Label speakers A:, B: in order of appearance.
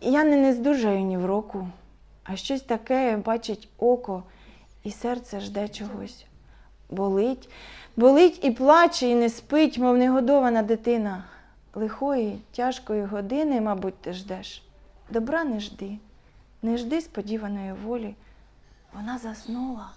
A: Я не нездужаю ні в року, а щось таке бачить око, і серце жде чогось. Болить, болить і плаче, і не спить, мов негодована дитина. Лихої, тяжкої години, мабуть, ти ждеш. Добра не жди, не жди сподіваної волі. Вона заснула.